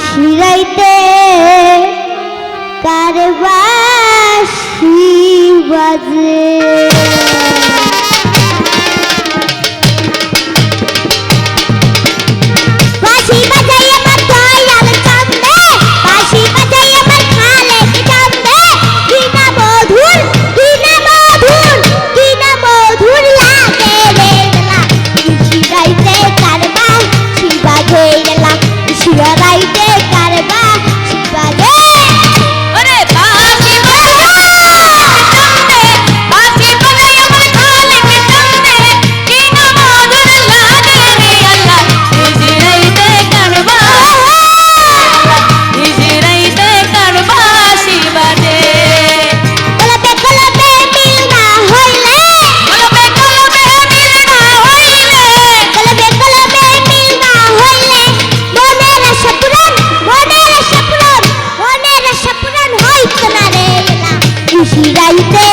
শিরাইতে কারবাসি বাজে vida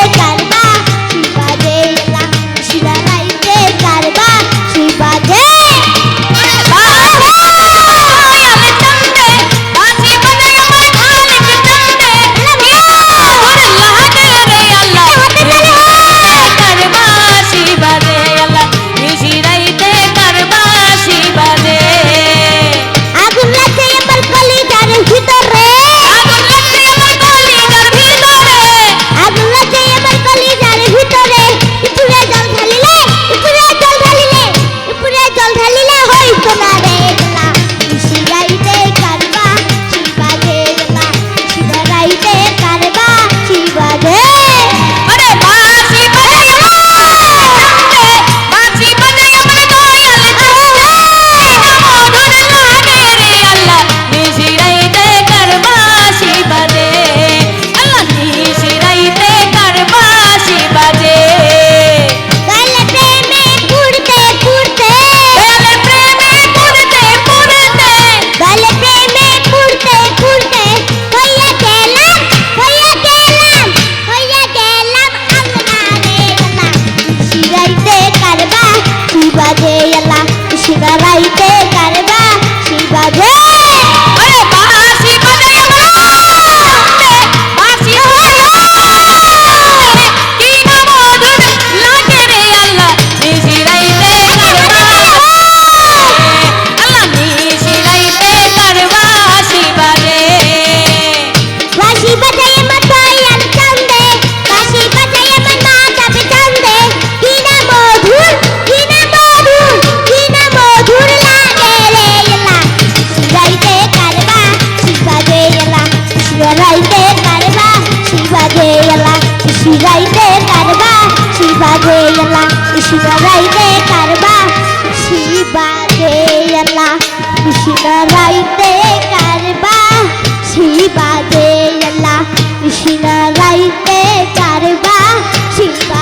ಗೆಯಲ್ಲ ಗೇಯಲ್ಲ ಶಿವೈತೆ ಕರ್ಬ ಶಿವ ಗೇಯಲ್ಲ ಶಿವರೈತೆ ಕರ್ಬ ಶಿವ ಗೇಯಲ್ಲ ಶಿವರೈತೆ ಕರ್ಬ ಶಿವ ಗೇಯಲ್ಲ ಶಿವರೈತೆ ಕರ್ಬ ಶಿವ